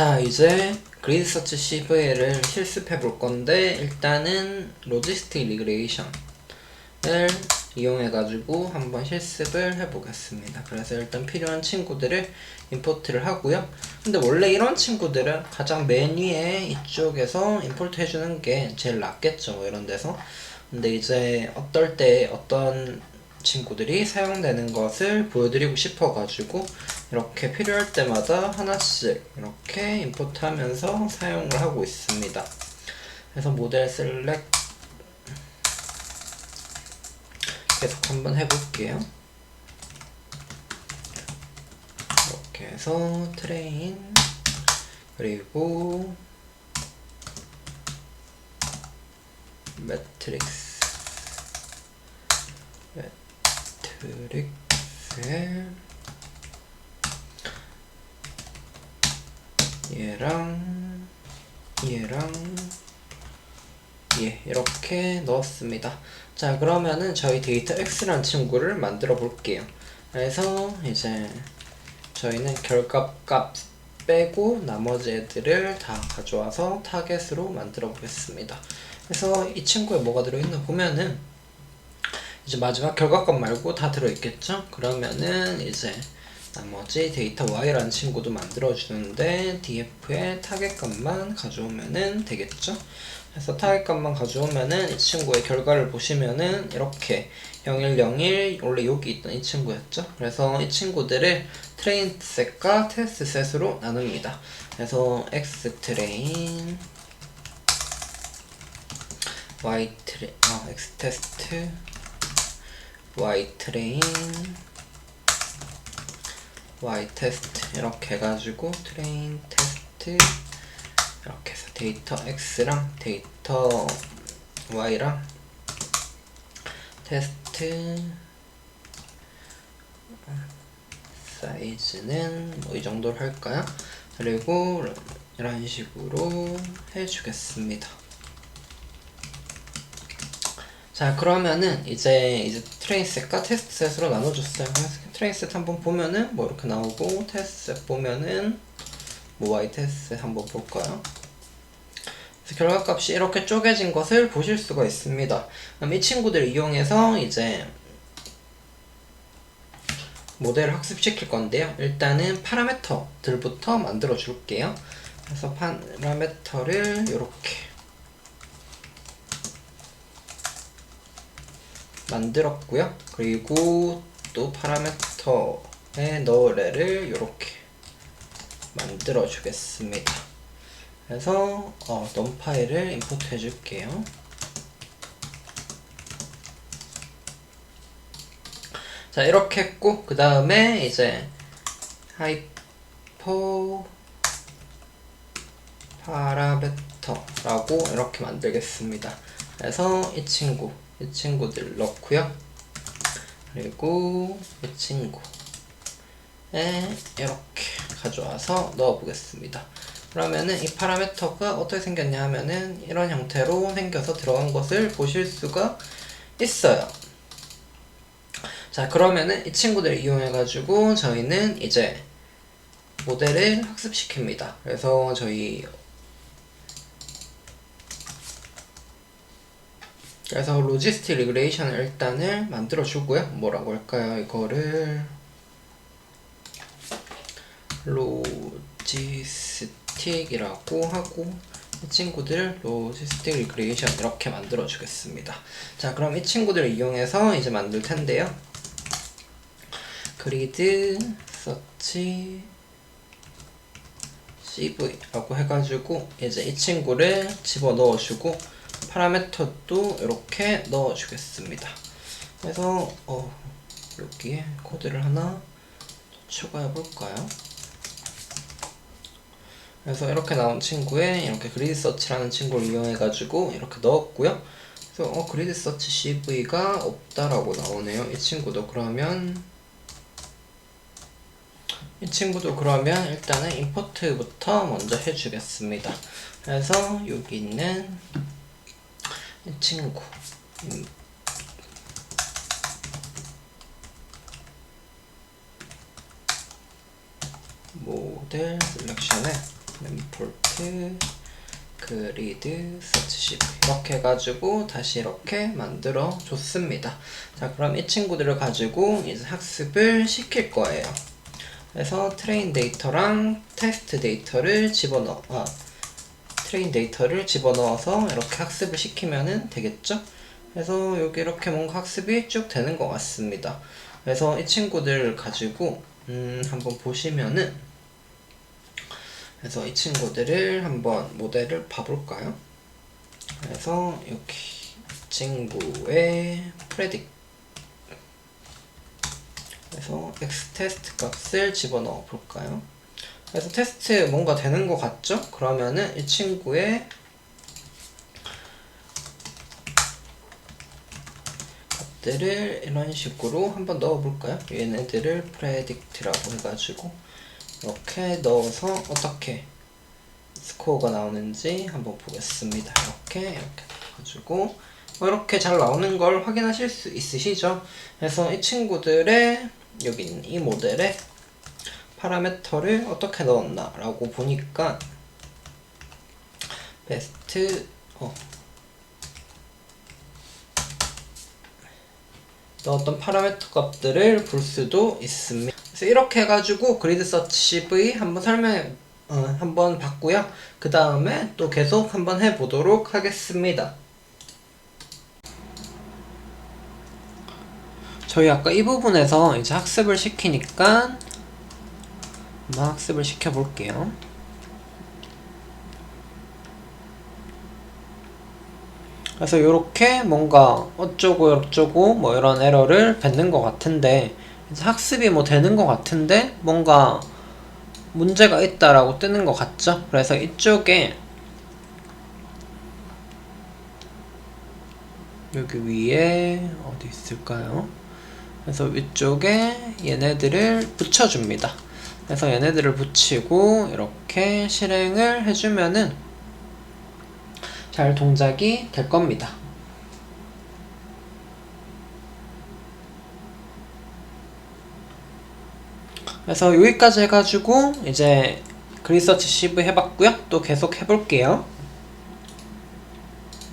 자 이제 그리드 서치 CV를 실습해 볼 건데 일단은 로지스틱 리그레이션을 이용해 가지고 한번 실습을 해 보겠습니다. 그래서 일단 필요한 친구들을 임포트를 하고요. 근데 원래 이런 친구들은 가장 맨 위에 이쪽에서 임포트 해주는 게 제일 낫겠죠 뭐 이런 데서. 근데 이제 어떨 때 어떤 친구들이 사용되는 것을 보여드리고 싶어가지고 이렇게 필요할 때마다 하나씩 이렇게 임포트하면서 사용을 하고 있습니다. 그래서 모델 셀렉 계속 한번 해볼게요. 이렇게 해서 트레인 그리고 매트릭스 매 트릭스에 얘랑 얘랑 예 이렇게 넣었습니다. 자 그러면은 저희 데이터 x라는 친구를 만들어 볼게요. 그래서 이제 저희는 결값 값 빼고 나머지 애들을 다 가져와서 타겟으로 만들어 보겠습니다. 그래서 이 친구에 뭐가 들어있나 보면은 이제 마지막 결과값 말고 다 들어있겠죠? 그러면은 이제 나머지 데이터 y라는 친구도 만들어주는데 df에 타겟값만 가져오면은 되겠죠? 그래서 타겟값만 가져오면은 이 친구의 결과를 보시면은 이렇게 0101 원래 여기 있던 이 친구였죠? 그래서 이 친구들을 트레인 셋과 테스트 셋으로 나눕니다. 그래서 x 트레인 y 트레 어, x 테스트 y 트레인 y 테스트 이렇게 해가지고 트레인 테스트 이렇게 해서 데이터 x랑 데이터 y랑 테스트 사이즈는 뭐 이 정도로 할까요? 그리고 이런 식으로 해주겠습니다. 자 그러면은 이제 이제 트레이셋과 테스트셋으로 나눠줬어요. 트레이셋 한번 보면은 뭐 이렇게 나오고 테스트셋 보면은 뭐 y 테스트셋 한번 볼까요? 그래서 결과값이 이렇게 쪼개진 것을 보실 수가 있습니다. 그럼 이 친구들을 이용해서 이제 모델을 학습시킬 건데요. 일단은 파라메터들부터 만들어 줄게요. 그래서 파라메터를 이렇게 만들었고요. 그리고 또 파라메터의 너레를 이렇게 만들어 주겠습니다. 그래서 어, 넘 파일을 임포트 해줄게요. 자 이렇게 했고 그 다음에 이제 하이퍼 파라메터라고 이렇게 만들겠습니다. 그래서 이 친구 이 친구들 넣고요. 그리고 이 친구에 이렇게 가져와서 넣어보겠습니다. 그러면은 이 파라메터가 어떻게 생겼냐 하면은 이런 형태로 생겨서 들어간 것을 보실 수가 있어요. 자 그러면은 이 친구들을 이용해 가지고 저희는 이제 모델을 학습시킵니다. 그래서 저희 그래서 로지스틱 리그레이션을 일단을 만들어 주고요. 뭐라고 할까요? 이거를 로지스틱이라고 하고 이 친구들 로지스틱 리그레이션 이렇게 만들어 주겠습니다. 자, 그럼 이 친구들을 이용해서 이제 만들 텐데요. 그리드 서치 cv라고 해가지고 이제 이 친구를 집어 넣어주고 파라메터도 이렇게 넣어주겠습니다. 그래서 어, 여기에 코드를 하나 추가해 볼까요? 그래서 이렇게 나온 친구에 이렇게 그리드 서치라는 친구를 이용해 가지고 이렇게 넣었고요. 그래서 어, 그리드 서치 CV가 없다라고 나오네요. 이 친구도 그러면 이 친구도 그러면 일단은 임포트부터 먼저 해주겠습니다. 그래서 여기 있는 이 친구 음. 모델 셀렉션에 램폴트 그리드 서치시브 이렇게 해가지고 다시 이렇게 만들어 줬습니다. 자 그럼 이 친구들을 가지고 이제 학습을 시킬 거예요. 그래서 트레인 데이터랑 테스트 데이터를 집어넣어 아, 트레인 데이터를 집어넣어서 이렇게 학습을 시키면은 되겠죠? 그래서 여기 이렇게 뭔가 학습이 쭉 되는 것 같습니다. 그래서 이 친구들 가지고 음, 한번 보시면은 그래서 이 친구들을 한번 모델을 봐볼까요? 그래서 여기 친구의 프레딕 그래서 x 테스트 값을 집어넣어 볼까요? 그래서 테스트 뭔가 되는 것 같죠? 그러면은 이 친구의 값들을 이런 식으로 한번 넣어볼까요? 얘네들을 predict라고 해가지고 이렇게 넣어서 어떻게 스코어가 나오는지 한번 보겠습니다. 이렇게 이렇게 해가지고 뭐 이렇게 잘 나오는 걸 확인하실 수 있으시죠? 그래서 이 친구들의 여기 이 모델에 파라메터를 어떻게 넣었나 라고 보니까 베스트 어 넣었던 파라메터 값들을 볼 수도 있습니다. 그래서 이렇게 해가지고 그리드 서치 CV 한번 설명 어, 한번 봤고요. 그 다음에 또 계속 한번 해보도록 하겠습니다. 저희 아까 이 부분에서 이제 학습을 시키니까 한번 학습을 시켜볼게요. 그래서 이렇게 뭔가 어쩌고 어쩌고 뭐 이런 에러를 뱉는 것 같은데 학습이 뭐 되는 것 같은데 뭔가 문제가 있다라고 뜨는 것 같죠? 그래서 이쪽에 여기 위에 어디 있을까요? 그래서 위쪽에 얘네들을 붙여줍니다. 그래서 얘네들을 붙이고 이렇게 실행을 해주면은 잘 동작이 될 겁니다. 그래서 여기까지 해가지고 이제 그리서치 시브 해봤고요. 또 계속 해볼게요.